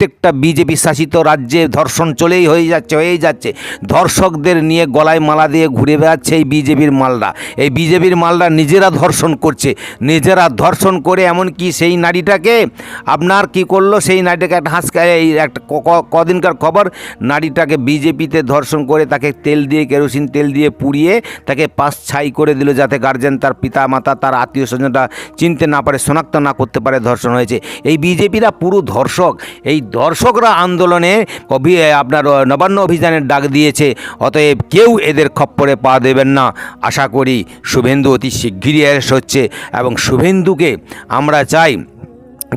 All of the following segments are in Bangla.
প্রত্যেকটা বিজেপি শাসিত রাজ্যে ধর্ষণ চলেই হয়ে যাচ্ছে, হয়েই যাচ্ছে। ধর্ষকদের নিয়ে গলায় মালা দিয়ে ঘুরে বেড়াচ্ছে এই বিজেপির মালরা এই বিজেপির মালরা নিজেরা ধর্ষণ করছে। নিজেরা ধর্ষণ করে এমনকি সেই নারীটাকে আপনার কি করল? সেই নারীটাকে একটা হাসকা এই একটা ক- ক- কদিনকার খবর, নারীটাকে বিজেপিতে ধর্ষণ করে তাকে তেল দিয়ে, কেরোসিন তেল দিয়ে পুড়িয়ে তাকে পাশ ছাই করে দিল যাতে গার্জেন তার পিতা মাতা তার আত্মীয় স্বজনরা চিনতে না পারে, শনাক্ত না করতে পারে ধর্ষণ হয়েছে। এই বিজেপিরা পুরো ধর্ষক। এই ধর্ষকরা আন্দোলনে অভি আপনার নবান্ন অভিযানের ডাক দিয়েছে। অতএব কেউ এদের খপ্পরে পা দেবেন না। আশা করি শুভেন্দু অতি শিগগিরই অ্যারেস্ট হচ্ছে এবং শুভেন্দুকে আমরা চাই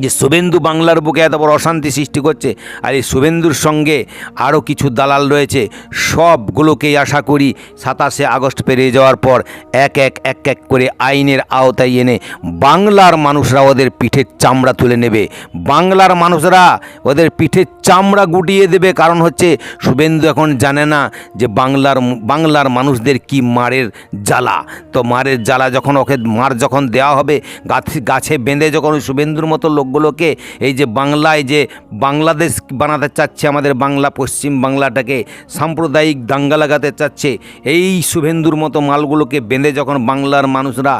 যে শুভেন্দু বাংলার বুকে এত বড় অশান্তি সৃষ্টি করছে আর এই শুভেন্দুর সঙ্গে আরও কিছু দালাল রয়েছে, সবগুলোকেই আশা করি সাতাশে আগস্ট পেরিয়ে যাওয়ার পর এক এক এক এক করে আইনের আওতায় এনে বাংলার মানুষরা ওদের পিঠের চামড়া তুলে নেবে। বাংলার মানুষরা ওদের পিঠের চামড়া গুটিয়ে দেবে, কারণ হচ্ছে শুভেন্দু এখন জানে না যে বাংলার বাংলার মানুষদের কি মারের জ্বালা। তো মারের জ্বালা যখন ওকে, মার যখন দেওয়া হবে, গাছে গাছে বেঁধে যখন শুভেন্দুর মতো লোকগুলোকে এই যে বাংলায় যে বাংলাদেশ বানাতে চাচ্ছে, আমাদের বাংলা, পশ্চিম বাংলাটাকে সাম্প্রদায়িক দাঙ্গা লাগাতে চাচ্ছে, এই শুভেন্দুর মতো মালগুলোকে বেঁধে যখন বাংলার মানুষরা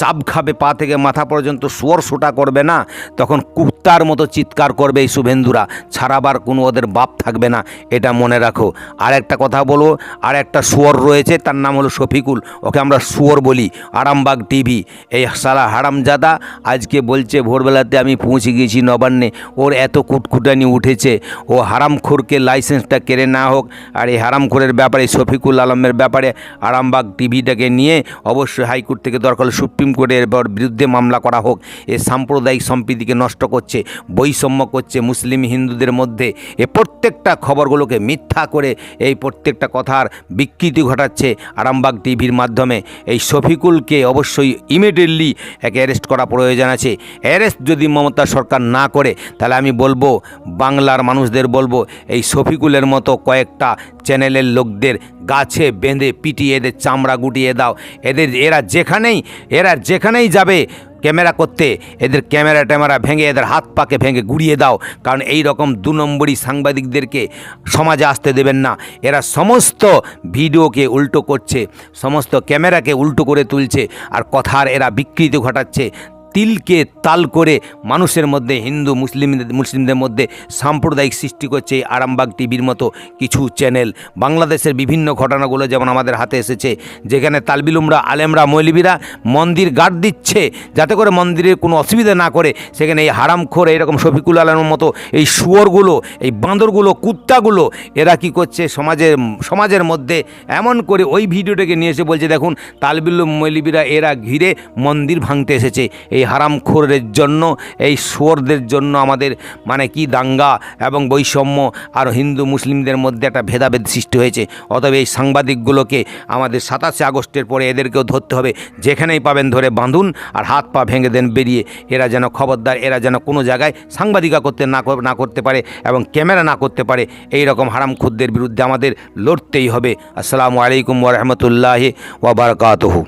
চাপ খাবে, পা থেকে মাথা পর্যন্ত সোর সোটা করবে না, তখন কুত্তার মতো চিৎকার করবে এই শুভেন্দুরা। ছাড়াবার কোনো ওদের বাপ থাকবে না, এটা মনে রাখো। আর একটা কথা বলো, আর একটা শুয়োর রয়েছে, তার নাম হলো শফিকুল, ওকে আমরা শুয়োর বলি, আরামবাগ টিভি। এই সারা হারামজাদা, আজকে বলছে ভোরবেলাতে আমি পৌঁছে গিয়েছি নবান্নে। ওর এত কুটকুটানি উঠেছে। ও হারামখোরকে লাইসেন্সটা কেড়ে না হোক, আর এই হারামখোরের ব্যাপারে, শফিকুল আলমের ব্যাপারে আরামবাগ টিভিটাকে নিয়ে অবশ্যই হাইকোর্ট থেকে দরকার সুপ্রিম কোর্টের বর- বিরুদ্ধে মামলা করা হোক। এ সাম্প্রদায়িক সম্প্রীতিকে নষ্ট করছে, বৈষম্য করছে মুসলিম হিন্দুদের মধ্যে। এ প্রত্যেকটা খবরগুলোকে মিথ্যা করে এই প্রত্যেকটা কথার বিকৃতি ঘটাচ্ছে আরামবাগ টিভির মাধ্যমে। এই শফিকুলকে অবশ্যই ইমিডিয়েটলি একে অ্যারেস্ট করা প্রয়োজন আছে। অ্যারেস্ট যদি মমতা সরকার না করে, তাহলে আমি বলব, বাংলার মানুষদের বলব, এই শফিকুলের মতো কয়েকটা চ্যানেলের লোকদের গাছে বেঁধে পিটিয়ে এদের চামড়া গুটিয়ে দাও। এদের, এরা যেখানেই এরা যেখানেই যাবে ক্যামেরা করতে, এদের ক্যামেরা ট্যামেরা ভেঙে, এদের হাত পাকে ভেঙে গুড়িয়ে দাও। কারণ এই রকম দু নম্বরই সাংবাদিকদেরকে সমাজে আসতে দেবেন না। এরা সমস্ত ভিডিওকে উল্টো করছে, সমস্ত ক্যামেরাকে উল্টো করে তুলছে, আর কথার এরা বিকৃতি ঘটাচ্ছে। তিলকে তাল করে মানুষের মধ্যে, হিন্দু মুসলিমদের মুসলিমদের মধ্যে সাম্প্রদায়িক সৃষ্টি করছে এই আরামবাগ টিভির মতো কিছু চ্যানেল। বাংলাদেশের বিভিন্ন ঘটনাগুলো যেমন আমাদের হাতে এসেছে, যেখানে তালবিলুমরা, আলেমরা, মৌলবীরা মন্দির গার্ড দিচ্ছে, যাতে করে মন্দিরের কোনো অসুবিধা না করে। সেখানে এই হারামখোর, এইরকম শফিকুল আলমের মতো এই শুয়োরগুলো, এই বাঁদরগুলো, কুত্তাগুলো, এরা কি করছে সমাজের সমাজের মধ্যে এমন করে ওই ভিডিওটাকে নিয়ে এসে বলছে, দেখুন, তালবিলুম, মৌলবীরা, এরা ঘিরে মন্দির ভাঙতে এসেছে। এই হারামখোরের জন্য, এই শুয়োরদের জন্য আমাদের মানে কি দাঙ্গা এবং বৈষম্য আর হিন্দু মুসলিমদের মধ্যে একটা ভেদাভেদ সৃষ্টি হয়েছে। অতএব এই সাংবাদিকগুলোকে আমাদের সাতাশে আগস্টের পরে এদেরকেও ধরতে হবে। যেখানেই পাবেন ধরে বাঁধুন আর হাত পা ভেঙে দেন বেরিয়ে। এরা যেন খবরদার, এরা যেন কোনো জায়গায় সাংবাদিকা করতে না না করতে পারে এবং ক্যামেরা না করতে পারে এই রকম হারামখুদ্দের বিরুদ্ধে আমাদের লড়তেই হবে। আসসালামু আলাইকুম ওরহমতুল্লাহ ওবরকাতহু